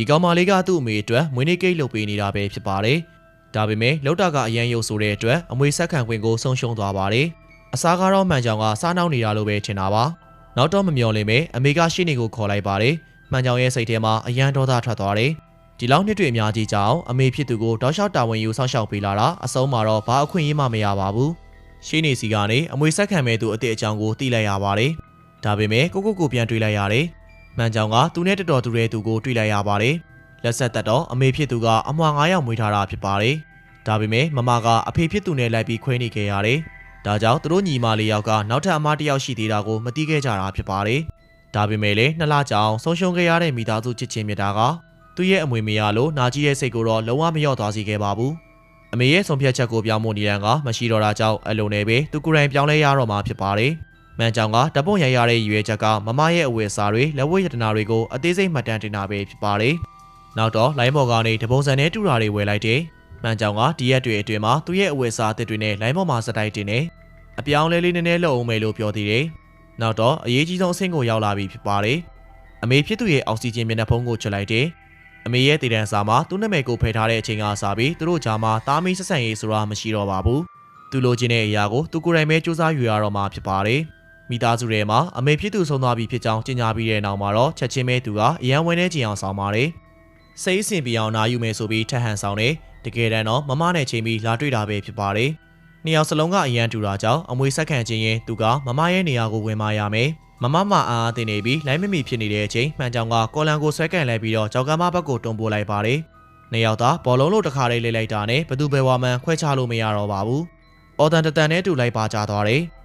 ဒီကောင်မလေးကသူ့အမေအတွက်မွေးနေ့ကိတ်လုပ်ပေးနေတာပဲဖြစ်ပါတယ်ဒါပေမဲ့လောက်တာကအရန်ရုပ်ဆိုတဲ့အတွက်အမွေဆက်ခံခွင့်ကိုဆုံးရှုံးသွားပါတယ်အစားကားတော့မှန်ကြောင်ကစားနှောင်းနေတာလို့ပဲထင်တာပါနောက်တော့မမျော်လင့်ပဲအမေကရှင်းနေကိုခေါ်လိုက်ပါတယ်မှန်ကြောင်ရဲ့စိတ်ထဲမှာအရန်ဒေါသထွက်သွားတယ်ဒီလောက်နှစ်တွေအများကြီးကြောင်အမေဖြစ်သူကိုတောက်လျှောက်တာဝန်ယူဆောက်ရှောက်ပေးလာတာအဆုံးမှာတော့ဘာအခွင့်အရေးမှမရပါဘူးရှင်းနေစီကနေအမွေဆက်ခံမဲ့သူအစ်စ်အကြောင်းကိုသိလိုက်ရပါတယ်ဒါပေမဲ့ကိုကိုကိုပြန်တွေ့လိုက်ရတယ် မှန်ကြောင်ကသူနဲ့တော်တော်တူတဲ့သူကိုတွေ့လိုက်ရပါတယ်လက်ဆက်သက်တော့အမေဖြစ်သူကအမွာ9ယောက်မွေးထားတာဖြစ်ပါတယ်ဒါပေမဲ့မမကအဖေဖြစ်သူနဲ့လိုက်ပြီးခွဲနေခဲ့ရတယ်ဒါကြောင့်သူတို့ညီမလေးယောက်ကနောက်ထပ်အမတစ်ယောက်ရှိသေးတာကိုမသိခဲ့ကြတာဖြစ်ပါတယ်ဒါပေမဲ့လည်းနှစ်လကြာအောင်ဆုံးရှုံးခဲ့ရတဲ့မိသားစုချစ်ချင်းမြတ်တာကသူ့ရဲ့အမွေမရလို့နာကြီးရဲ့စိတ်ကိုတော့လုံးဝမလျော့သွားစေခဲ့ပါဘူးအမေရဲ့ဆုံးဖြတ်ချက်ကိုပြောင်းဖို့နေရန်ကမရှိတော့တာကြောင့်အလုံးနဲ့ပဲသူကိုယ်တိုင်ပြောင်းလဲရတော့မှာဖြစ်ပါတယ် မန်ကြောင်ကတပွန်ရရတဲ့ရည်ရွယ်ချက်ကမမရဲ့အဝယ်စားတွေလက်ဝဲရတနာတွေကိုအသေးစိတ်မှတ်တမ်းတင်တာပဲဖြစ်ပါတယ်နောက်တော့လိုင်းပေါ်ကနေတပုံစံနဲ့တူတာတွေဝယ်လိုက်တယ်မှန်ကြောင်ကဒီရက်တွေအတွင်းမှာသူ့ရဲ့အဝယ်စားအသစ်တွေနဲ့လိုင်းပေါ်မှာစတိုက်တင်နေအပြောင်းလဲလေးနည်းနည်းလှုပ်အောင်မယ်လို့ပြောသေးတယ်။နောက်တော့အရေးကြီးဆုံးအဆင့်ကိုရောက်လာပြီဖြစ်ပါတယ်။အမေဖြစ်သူရဲ့အောက်ဆီဂျင်မျက်နှာဖုံးကိုချွတ်လိုက်တယ်။အမေရဲ့တည်တံစာမှာသူ့နာမည်ကိုဖယ်ထားတဲ့အချိန်ကစပြီးသူတို့ကြားမှာတားမီဆက်ဆံရေးဆိုတာမရှိတော့ပါဘူး။သူလိုချင်တဲ့အရာကိုသူကိုယ်တိုင်ပဲစူးစမ်းယူရတော့မှာဖြစ်ပါတယ်။ မိသားစုထဲမှာအမေဖြစ်သူဆုံးသွားပြီဖြစ်ကြောင်းကြေညာပြီးတဲ့နောက်မှာတော့ချက်ချင်းပဲသူကအရန်ဝဲနေကြအောင်ဆောင်ပါတယ်။စိတ်အဆင်ပြေအောင်နာယူမယ်ဆိုပြီးထက်ဟန်ဆောင်တယ်။တကယ်တမ်းတော့မမနဲ့ချိန်ပြီးလာတွေ့တာပဲဖြစ်ပါတယ်။နှစ်ယောက်စလုံးကအရန်တူတာကြောင့်အမွေဆက်ခံခြင်းရင်သူကမမရဲ့နေရာကိုဝင်มาရမယ်။မမမအားအားတင်နေပြီးလိုင်းမမီဖြစ်နေတဲ့အချိန်မှန်ကြောင်ကကော်လန်ကိုဆွဲကန်လိုက်ပြီးတော့ကြောက်ကမ်းမဘက်ကိုတွန်းပို့လိုက်ပါတယ်။နှစ်ယောက်သားဘောလုံးလို့တစ်ခါလေးလေးလိုက်တာနဲ့ဘသူပဲဝါမှန်ခွဲခြားလို့မရတော့ပါဘူး။အော်တန်တတန်နဲ့တူလိုက်ပါကြသွားတယ်။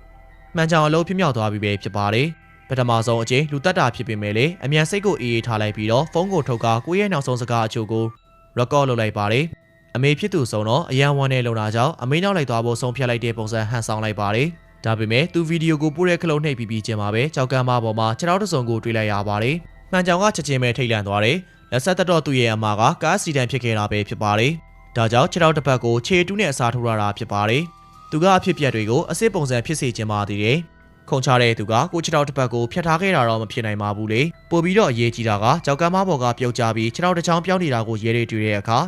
မှန်ကြောင်အလုံးဖြစ်မြောက်သွားပြီပဲဖြစ်ပါတယ်။ပထမဆုံးအချိန်လူတက်တာဖြစ်ပေမဲ့လေအမြန်စိတ်ကိုအေးအေးထားလိုက်ပြီးတော့ဖုန်းကိုထုတ်ကကိုယ့်ရဲ့နောက်ဆုံးစကားအချို့ကို record လုပ်လိုက်ပါတယ်။အမေဖြစ်သူဆုံးတော့အရန်ဝမ်းနဲ့လုံတာကြောင့်အမေနောက်လိုက်သွားဖို့ဆုံးဖြတ်လိုက်တဲ့ပုံစံဟန်ဆောင်လိုက်ပါတယ်။ဒါပေမဲ့သူဗီဒီယိုကိုပို့တဲ့ခလုံးနှိပ်ပြီးပြီးချင်းမှာပဲကြောက်ကမ်းမပေါ်မှာခြေထောက်တစ်စုံကိုတွေ့လိုက်ရပါတယ်။မှန်ကြောင်ကချက်ချင်းပဲထိတ်လန့်သွားတယ်။လက်ဆက်သက်တော့သူ့ရဲ့အမကကားစီတန်ဖြစ်ခဲ့တာပဲဖြစ်ပါတယ်။ဒါကြောင့်ခြေထောက်တစ်ပတ်ကိုခြေတူးနဲ့အစားထိုးရတာဖြစ်ပါတယ်။ သူကအဖြစ်ပြက်တွေကိုအစ်စ်ပုံစံဖြစ်စေချင်ပါသေးတယ်။ခုံချတဲ့သူကကိုခြေထောက်တစ်ပတ်ကိုဖျက်ထားခဲ့တာတော့မဖြစ်နိုင်ပါဘူးလေပို့ပြီးတော့အရေးကြီးတာကကြောက်ကမ်းမပေါ်ကပြုတ်ကျပြီးခြေထောက်တစ်ချောင်းပြောင်းနေတာကိုရဲတွေတွေ့တဲ့အခါ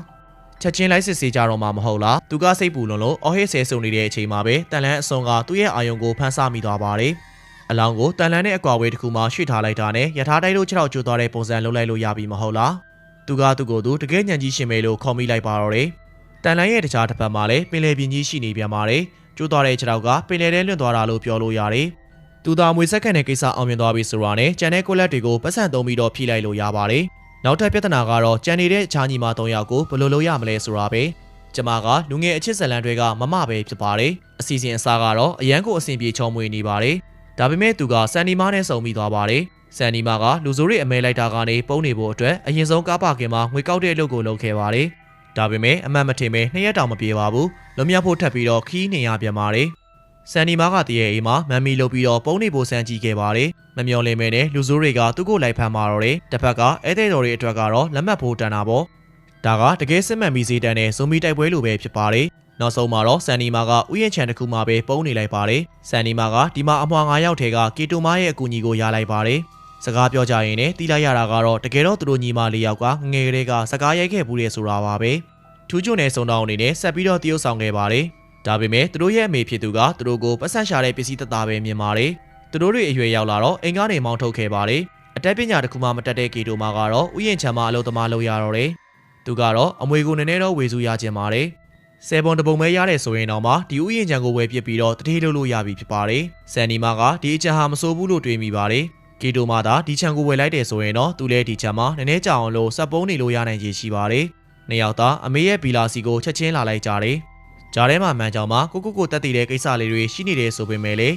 ချက်ချင်းလိုက်စစ်ဆေးကြတော့မှမဟုတ်လားသူကစိတ်ပူလွန်လို့အော်ဟစ်ဆဲဆုံနေတဲ့အချိန်မှာပဲတန်လန်းအစုံကသူ့ရဲ့အာယုံကိုဖန်ဆမိသွားပါတယ်အလောင်းကိုတန်လန်းနဲ့အကွာဝေးတစ်ခုမှရွှေ့ထားလိုက်တာနဲ့ယထာတိုက်တို့ခြေထောက်ကျိုးသွားတဲ့ပုံစံလုံးလိုက်လို့ရပြီမဟုတ်လားသူကသူ့ကိုယ်သူတကယ်ညံကြီးရှင်မဲလို့ခေါ်မိလိုက်ပါတော့တယ် တန်လန်းရဲ့တခြားတစ်ဖက်မှာလည်းပင်လယ်ပြင်ကြီးရှိနေပြန်ပါတယ်ကျိုးသွားတဲ့ခြေထောက်ကပင်လယ်ထဲလွင့်သွားတာလို့ပြောလို့ရတယ်သူသာမွေဆက်ကန်တဲ့ကိစ္စအောင်မြင်သွားပြီဆိုတာနဲ့ကျန်တဲ့ကိုလက်တွေကိုပတ်စံသုံးပြီးတော့ဖြိလိုက်လို့ရပါတယ်။နောက်ထပ်ပြဿနာကတော့ကျန်နေတဲ့ခြားညီမ၃ယောက်ကိုဘယ်လိုလုပ်ရမလဲဆိုတာပဲ။ကျမကလူငယ်အချစ်ဇလန်တွေကမမပဲဖြစ်ပါတယ်။အစီအစဉ်အစားကတော့အရန်ကိုအဆင်ပြေချောမွေနေပါတယ်။ဒါပေမဲ့သူကစန်နီမားနဲ့စုံမိသွားပါတယ်။စန်နီမာကလူဆိုးတွေအမဲလိုက်တာကနေပုံနေဖို့အတွက်အရင်ဆုံးကားပါကင်မှာငွေကောက်တဲ့အလုပ်ကိုလုပ်ခဲ့ပါတယ်။ ဒါပေမဲ့အမှန်မထင်ပဲနှစ်ရက်တောင်မပြေပါဘူး။လွန်မြောက်ဖို့ထပ်ပြီးတော့ခီးနေရပြန်ပါတယ်။ဆန်နီမာကတည်းရဲ့အိမ်မှာမမ်မီလုပ်ပြီးတော့ပုံနေဖို့စမ်းကြည့်ခဲ့ပါတယ်။မမျော်လင့်မဲနဲ့လူဆိုးတွေကသူ့ကိုလိုက်ဖမ်းมาတော့တယ်။တစ်ဖက်ကဧည့်သည်တော်တွေအတွက်ကတော့လက်မှတ်ဖို့တန်တာပေါ့။ဒါကတကယ်စစ်မှန်ပြီးစေးတန်းတဲ့ဇွန်မီတိုက်ပွဲလိုပဲဖြစ်ပါတယ်။နောက်ဆုံးမှာတော့ဆန်နီမာကဥယျာဉ်ခြံတစ်ခုမှာပဲပုံနေလိုက်ပါတယ်။ဆန်နီမာကဒီမှာအမွှာ9ယောက်ထဲကကီတိုမားရဲ့အကူအညီကိုရလိုက်ပါတယ်။ စကားပြောကြရင်လည်းတီးလိုက်ရတာကတော့တကယ်တော့သူတို့ညီမလေးယောက်ကငငယ်ကလေးကစကားရိုက်ခဲ့ဘူးလေဆိုတာပါပဲ။ထူးချွန်တဲ့စုံတောင်းအနေနဲ့ဆက်ပြီးတော့တရုပ်ဆောင်ခဲ့ပါတယ်။ဒါပေမဲ့သူတို့ရဲ့အမေဖြစ်သူကသူတို့ကိုပတ်စံရှာတဲ့ပစ္စည်းတသားပဲမြင်ပါတယ်။သူတို့တွေအရွယ်ရောက်လာတော့အိမ်ကနေမောင်းထုတ်ခဲ့ပါတယ်။အတက်ပညာတစ်ခုမှမတက်တဲ့ကီတိုမာကတော့ဥယျာဉ်ချမ်းမအလုပ်သမားလုပ်ရတော့တယ်။သူကတော့အမွေကိုနည်းနည်းတော့ဝေစုရခြင်းပါတယ်။ဆယ်ပုံတပုံပဲရတဲ့ဆိုရင်တော့မှဒီဥယျာဉ်ချမ်းကိုဝယ်ပစ်ပြီးတော့တတိလုပ်လို့ရပြီဖြစ်ပါတယ်။ဆန်နီမာကဒီအချမ်းဟာမစိုးဘူးလို့တွေးမိပါတယ်။ ကီတိုမာသာဒီချမ်းကိုဝယ်လိုက်တယ်ဆိုရင်တော့သူလည်းဒီချမ်းမှာနည်းနည်းကြောင်အောင်လို့စက်ပုံးနေလို့ရနိုင်ခြေရှိပါတယ်။နှစ်ယောက်သားအမေရဲ့ဘီလာစီကိုချက်ချင်းလာလိုက်ကြတယ်။ဂျားထဲမှာမှန်ကြောင်မှာကိုကိုကိုတက်တည်တဲ့ကိစ္စလေးတွေရှိနေတယ်ဆိုပေမဲ့လေ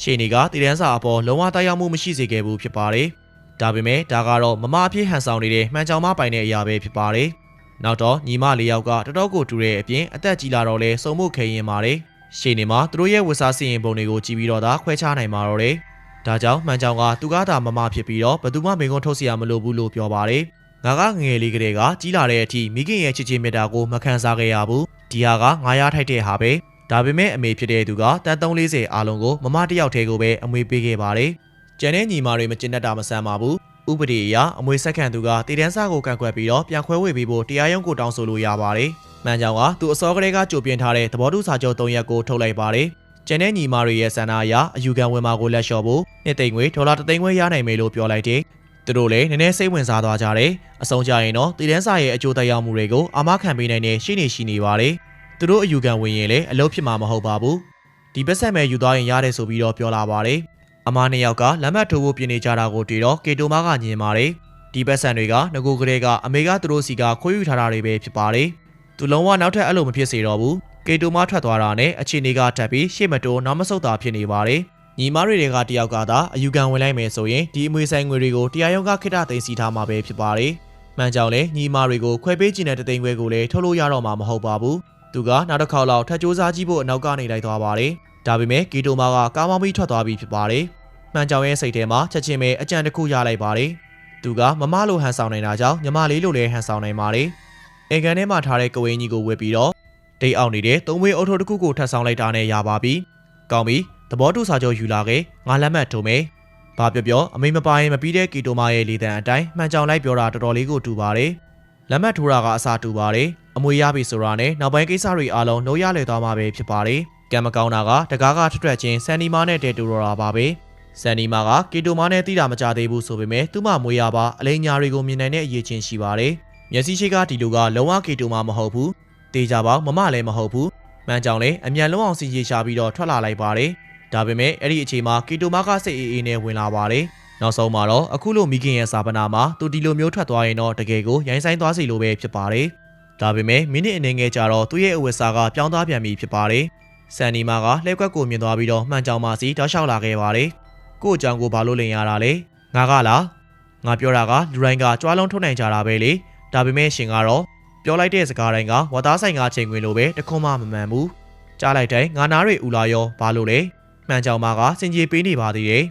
ရှေနေကတည်တန်းစာအပေါ်လုံးဝတိုက်ရောက်မှုမရှိစေခဲ့ဘူးဖြစ်ပါတယ်။ဒါပေမဲ့ဒါကတော့မမအဖြစ်ဟန်ဆောင်နေတဲ့မှန်ကြောင်မပိုင်တဲ့အရာပဲဖြစ်ပါတယ်။နောက်တော့ညီမလေးယောက်ကတတော်ကိုတူတဲ့အပြင်အသက်ကြီးလာတော့လဲစုံမှုခဲရင်ပါတယ်။ရှေနေမှာသူတို့ရဲ့ဝတ်စားစီရင်ပုံတွေကိုကြည့်ပြီးတော့သာခွဲခြားနိုင်မှာတော့တယ်။ ဒါကြောင့်မှန်ကြောင်ကသူကားသာမမဖြစ်ပြီးတော့ဘယ်သူမှမိန်ကုန်းထုတ်เสียမလိုဘူးလို့ပြောပါတယ်။ငါကငငယ်လေးကလေးကကြီးလာတဲ့အထိမိခင်ရဲ့ချစ်ချင်းမြတ်တာကိုမခံစားခဲ့ရဘူး။ဒီဟာကငါးရထိုက်တဲ့ဟာပဲ။ဒါပေမဲ့အမေဖြစ်တဲ့သူကတန်340အားလုံးကိုမမတယောက်တည်းကိုပဲအမွေပေးခဲ့ပါတယ်။ကျန်တဲ့ညီမတွေမကျင်တတ်တာမဆန်းပါဘူး။ ဥပဒေအရအမွေဆက်ခံသူကတည်တန်းစာကိုကန့်ကွက်ပြီးတော့ပြန်ခွဲဝေပေးဖို့တရားရုံးကိုတောင်းဆိုလို့ရပါတယ်။မှန်ကြောင်ကသူအစောကလေးကကြိုပြင်ထားတဲ့သဘောတူစာချုပ်၃ရက်ကိုထုတ်လိုက်ပါတယ်။ ကျန်တဲ့ညီမတွေရဲ့ဆန္ဒအရအယူခံဝင်မာကိုလက်လျှော့ဖို့နှစ်သိန်းငွေဒေါ်လာတစ်သိန်းခွဲရနိုင်မယ်လို့ပြောလိုက်တယ်။သူတို့လည်းနည်းနည်းစိတ်ဝင်စားသွားကြတယ်။အဆုံးကြရင်တော့တည်တန်းစာရဲ့အကျိုးသက်ရောက်မှုတွေကိုအာမခံပေးနိုင်တဲ့ရှိနေရှိနေပါတယ်။သူတို့အယူခံဝင်ရင်လည်းအလုပ်ဖြစ်မှာမဟုတ်ပါဘူး။ဒီပတ်ဆက်မဲ့ယူသွားရင်ရတယ်ဆိုပြီးတော့ပြောလာပါတယ်။အမနှစ်ယောက်ကလက်မှတ်ထိုးဖို့ပြင်နေကြတာကိုတွေ့တော့ကေတိုမာကညင်ပါတယ်။ဒီပတ်စံတွေကငကိုကလေးကအမေကသူတို့စီကခွေးယူထားတာတွေပဲဖြစ်ပါတယ်။သူလုံးဝနောက်ထပ်အဲ့လိုမဖြစ်စေတော့ဘူး။ ကေတိုမာထွက်သွားတာနဲ့အခြေအနေကထပ်ပြီးရှေ့မတိုးနောက်မဆုတ်တာဖြစ်နေပါတယ်။ညီမတွေကတယောက်ကသာအယူခံဝင်လိုက်မယ်ဆိုရင်ဒီအမွေဆိုင်ငွေတွေကိုတရားရုံးကခိတ္တသိမ်းစီထားမှာပဲဖြစ်ပါတယ်။မှန်ကြောင်လဲညီမတွေကိုခွဲပေးခြင်းတဲ့တသိန်းခွဲကိုလည်းထုတ်လို့ရတော့မှာမဟုတ်ပါဘူး။သူကနောက်တစ်ခေါက်လောက်ထပ်ကြိုးစားကြည့်ဖို့အနောက်ကနေလိုက်သွားပါတယ်။ဒါပေမဲ့ကီတိုမာကကားမောင်းပြီးထွက်သွားပြီးဖြစ်ပါတယ်။မှန်ကြောင်ရဲ့စိတ်ထဲမှာချက်ချင်းပဲအကြံတစ်ခုရလိုက်ပါတယ်။သူကမမလိုဟန်ဆောင်နေတာကြောင့်ညီမလေးလိုလည်းဟန်ဆောင်နိုင်ပါတယ်။အိမ်ကန်ထဲမှာထားတဲ့ကဝင်းကြီးကိုဝစ်ပြီးတော့ ဒိတ်အောင်နေတဲ့သုံးဝေးအုတ်ထုပ်တစ်ခုကိုထပ်ဆောင်လိုက်တာနဲ့ရပါပြီ။ကောင်းပြီသဘောတူစာချုပ်ယူလာခဲ့ငါလက်မှတ်ထိုးမယ်။ဘာပြောပြောအမေမပိုင်မပြီးတဲ့ကီတိုမာရဲ့လေတံအတိုင်းမှန်ကြောင်လိုက်ပြောတာတော်တော်လေးကိုတူပါတယ်။လက်မှတ်ထိုးတာကအစားတူပါတယ်။အမွေရပြီဆိုတာနဲ့နောက်ပိုင်းကိစ္စတွေအားလုံးလုံးရလေသွားမှာပဲဖြစ်ပါတယ်။ကံမကောင်းတာကတကားကထွက်ထွက်ချင်းဆန်နီမာနဲ့တဲတူတော့တာပါပဲ။ဆန်နီမာကကီတိုမာနဲ့တိတာမကြသေးဘူးဆိုပေမဲ့သူ့မမွေးရပါအလိညာတွေကိုမြင်နိုင်တဲ့အရေးချင်းရှိပါတယ်။မျက်စိရှိကဒီလိုကလုံးဝကီတိုမာမဟုတ်ဘူး။ တေးကြပေါင်းမမလည်းမဟုတ်ဘူး။မှန်ကြောင်လည်းအမြန်လုံးအောင်စီရေရှာပြီးတော့ထွက်လာလိုက်ပါတယ်။ဒါပေမဲ့အဲ့ဒီအချိန်မှာကီတိုမာကစိတ်အေးအေးနဲ့ဝင်လာပါတယ်။နောက်ဆုံးမှာတော့အခုလိုမိခင်ရဲ့စာပနာမှာသူဒီလိုမျိုးထွက်သွားရင်တော့တကယ်ကိုရိုင်းဆိုင်သွားစီလိုပဲဖြစ်ပါတယ်။ဒါပေမဲ့မိနစ်အနေငယ်ကြာတော့သူ့ရဲ့အဝတ်စားကပြောင်းသွားပြန်ပြီဖြစ်ပါတယ်။ဆန်နီမာကလှည့်ကွက်ကိုမြင်သွားပြီးတော့မှန်ကြောင်မာစီတောက်လျှောက်လာခဲ့ပါတယ်။ကို့အကြောင်းကိုဘာလို့လင်ရတာလဲငါကလားငါပြောတာကလူတိုင်းကကြွားလုံးထုတ်နိုင်ကြတာပဲလေဒါပေမဲ့ရှင်ကတော့ ပြောလိုက်တဲ့စကားတိုင်းကဝတ်သားဆိုင်ကချိန်ခွင်လိုပဲတခွန်းမှမမှန်ဘူးကြားလိုက်တိုင်းငါနားတွေဥလာရောဘာလို့လဲမှန်ကြောင်မကစင်ကြီးပေးနေပါသေးတယ်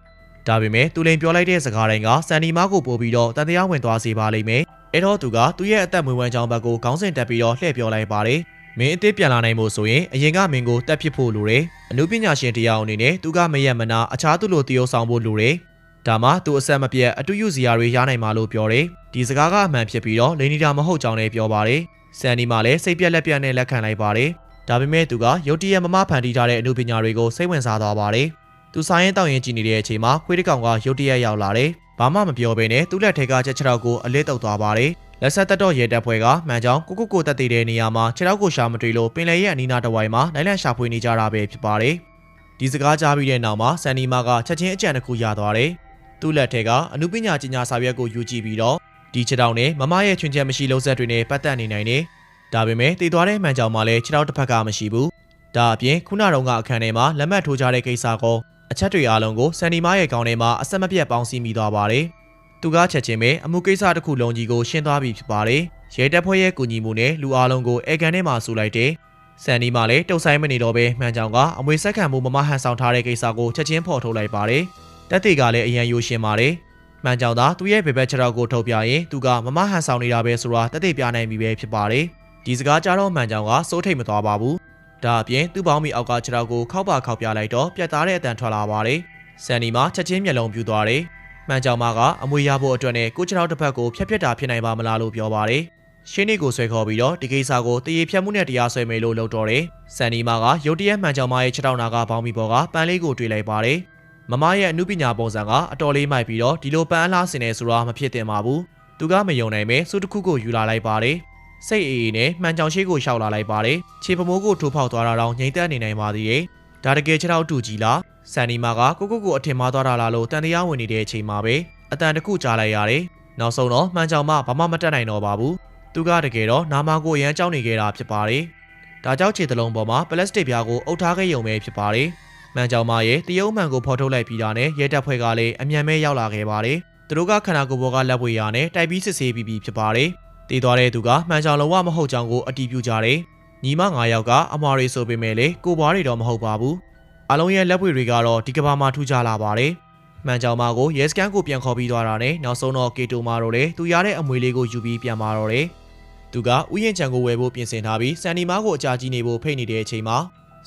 ဒါပေမဲ့သူလိန်ပြောလိုက်တဲ့စကားတိုင်းကစန်ဒီမာကိုပို့ပြီးတော့တန်တရားဝင်သွားစေပါလိမ့်မယ်အဲ့တော့သူကသူ့ရဲ့အသက်မွေးဝမ်းကြောင်းဘက်ကိုခေါင်းစဉ်တက်ပြီးတော့လှည့်ပြောလိုက်ပါတယ်မင်းအစ်စ်ပြန်လာနိုင်မို့ဆိုရင်အရင်ကမင်းကိုတက်ဖြစ်ဖို့လိုတယ်။အမှုပညာရှင်တရားအနေနဲ့သူကမရက်မနာအခြားသူလိုတည်ရောက်ဆောင်ဖို့လိုတယ်။ ဒါမှသူအဆက်မပြတ်အတူယူစရာတွေရနိုင်မှာလို့ပြောတယ်။ဒီစကားကအမှန်ဖြစ်ပြီးတော့လိန်နီတာမဟုတ်ကြောင်းလည်းပြောပါတယ်။ဆန်နီမှလည်းစိတ်ပြက်လက်ပြက်နဲ့လက်ခံလိုက်ပါတယ်။ဒါပေမဲ့သူကရုတ်တရက်မမဖန်တီးထားတဲ့အမှုပညာတွေကိုစိတ်ဝင်စားသွားပါတယ်။သူစားရင်တောက်ရင်ကြည့်နေတဲ့အချိန်မှာခွေးတစ်ကောင်ကရုတ်တရက်ရောက်လာတယ်။ဘာမှမပြောဘဲနဲ့သူ့လက်ထဲကချက်ချောက်ကိုအလစ်တုပ်သွားပါတယ်။လက်ဆက်တက်တော့ရဲတပ်ဖွဲ့ကမှန်ကြောင်ကိုကိုကိုတက်တည်တဲ့နေရာမှာခြေထောက်ကိုရှာမတွေ့လို့ပင်လယ်ရဲ့အနီးနားတစ်ဝိုင်မှာနိုင်လန့်ရှာဖွေနေကြတာပဲဖြစ်ပါတယ်။ဒီစကားကြားပြီးတဲ့နောက်မှာဆန်နီမာကချက်ချင်းအကြံတစ်ခုရသွားတယ်။ သူ့လက်ထဲကအမှုပညာကျညာစာရွက်ကိုယူကြည့်ပြီးတော့ဒီခြေထောက်နဲ့မမရဲ့ချွင်ချက်မရှိလုံးဆက်တွေနဲ့ပတ်သက်နေနိုင်တယ်။ဒါပေမဲ့တည်သွားတဲ့မှန်ကြောင်မှာလည်းခြေထောက်တစ်ဖက်ကမရှိဘူး။ဒါအပြင်ခုနတုန်းကအခန်းထဲမှာလက်မှတ်ထိုးကြတဲ့ကိစ္စကောအချက်တွေအားလုံးကိုဆန်နီမာရဲ့ခေါင်းထဲမှာအဆက်မပြတ်ပေါင်းစည်းမိသွားပါတယ်။သူကချက်ချင်းပဲအမှုကိစ္စတစ်ခုလုံးကြီးကိုရှင်းသွားပြီဖြစ်ပါတယ်။ရဲတပ်ဖွဲ့ရဲ့ကူညီမှုနဲ့လူအားလုံးကိုအေကန်ထဲမှာဆူလိုက်တယ်။ဆန်နီမှလည်းတုတ်ဆိုင်မနေတော့ပဲမှန်ကြောင်ကအမွေဆက်ခံမှုမမဟန်ဆောင်ထားတဲ့ကိစ္စကိုချက်ချင်းဖော်ထုတ်လိုက်ပါတယ်။ တက်တေကလည်းအရန်ရိုးရှင်းပါတယ်။မှန်ကြောင်သာသူ့ရဲ့ဘေဘက်ခြေထောက်ကိုထုတ်ပြရင်သူကမမဟန်ဆောင်နေတာပဲဆိုတာတက်တေပြနိုင်ပြီပဲဖြစ်ပါတယ်။ဒီစကားကြားတော့မှန်ကြောင်ကစိုးထိတ်မသွားပါဘူး။ဒါအပြင်သူ့ပေါင်းမီအောက်ကခြေထောက်ကိုခောက်ပါခောက်ပြလိုက်တော့ပြတ်သားတဲ့အတန်ထွက်လာပါတယ်။ဆန်နီမှချက်ချင်းမျက်လုံးပြူသွားတယ်။မှန်ကြောင်မကအမွေရဖို့အတွက်နဲ့ကိုချနောက်တစ်ဖက်ကိုဖျက်ပစ်တာဖြစ်နိုင်ပါမလားလို့ပြောပါတယ်။ရှင်းနေကိုဆွဲခေါ်ပြီးတော့ဒီကိစ္စကိုတရေဖြတ်မှုနဲ့တရားစွဲမယ်လို့လုပ်တော့တယ်။ဆန်နီမာကရုတ်တရက်မှန်ကြောင်မရဲ့ခြေထောက်နာကဘောင်းမီပေါ်ကပန်းလေးကိုတွေ့လိုက်ပါတယ်။ မမရဲ့အမှုပညာပုံစံကအတော်လေးမိုက်ပြီးတော့ဒီလိုပန်းအလားစင်နေဆိုတာမဖြစ်တင်ပါဘူး။သူကမယုံနိုင်ပဲစုတစ်ခုကိုယူလာလိုက်ပါတယ်။စိတ်အေးအေးနဲ့မှန်ကြောင်ရှိကိုရှောက်လာလိုက်ပါတယ်။ခြေပမိုးကိုထိုးဖောက်သွားတာတော့ငြိမ့်သက်နေနိုင်ပါသေးတယ်။ဒါတကယ်ခြေထောက်တူကြီးလား။ဆန်နီမာကကိုကိုကိုအထင်မှားသွားတာလားလို့တန်တရားဝင်နေတဲ့အချိန်မှာပဲအတန်တစ်ခုကြားလိုက်ရတယ်။နောက်ဆုံးတော့မှန်ကြောင်မဘာမှမတက်နိုင်တော့ပါဘူး။သူကတကယ်တော့နာမကိုအရန်ကြောက်နေခဲ့တာဖြစ်ပါတယ်။ဒါကြောင့်ခြေတလုံးပေါ်မှာပလတ်စတစ်ပြားကိုအုပ်ထားခဲ့ရုံပဲဖြစ်ပါတယ်။ မှန်ကြောင်မရဲ့တရုံမှန်ကိုဖော်ထုတ်လိုက်ပြီးတာနဲ့ရဲတပ်ဖွဲ့ကလည်းအမြန်မဲရောက်လာခဲ့ပါတယ်။သူတို့ကခန္ဓာကိုယ်ပေါ်ကလက်ဝေရာနဲ့တိုက်ပြီးစစ်ဆေးပြီးပြီဖြစ်ပါတယ်။တည်သွားတဲ့သူကမှန်ကြောင်လုံးဝမဟုတ်ကြောင်းကိုအတည်ပြုကြတယ်။ညီမ9ယောက်ကအမှားတွေဆိုပေမဲ့လေကိုပွားတွေတော့မဟုတ်ပါဘူး။အလုံးရဲ့လက်ဝေတွေကတော့ဒီကဘာမှာထူးခြားလာပါတယ်။မှန်ကြောင်မကိုရဲစကန်ကိုပြန်ခေါ်ပြီးသွားတာနဲ့နောက်ဆုံးတော့ကေတိုမာတို့လည်းသူရတဲ့အမွေလေးကိုယူပြီးပြန်มาတော့တယ်။သူကဥယျာဉ်ချံကိုဝယ်ဖို့ပြင်ဆင်ထားပြီးစန်နီမာကိုအကြာကြီးနေဖို့ဖိတ်နေတဲ့အချိန်မှာ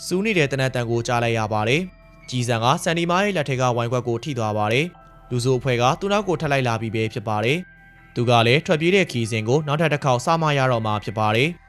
စူးနေတဲ့တနတ်တန်ကိုကြားလိုက်ရပါတယ်။ကြီးစံကစန်နီမာရဲ့လက်ထက်ကဝိုင်းခွက်ကိုထိသွားပါတယ်။လူစုအဖွဲ့ကသူ့နောက်ကိုထပ်လိုက်လာပြီးပဲဖြစ်ပါတယ်။သူကလည်းထွက်ပြေးတဲ့ခီးစဉ်ကိုနောက်ထပ်တစ်ခေါက်စမရတော့မှဖြစ်ပါတယ်။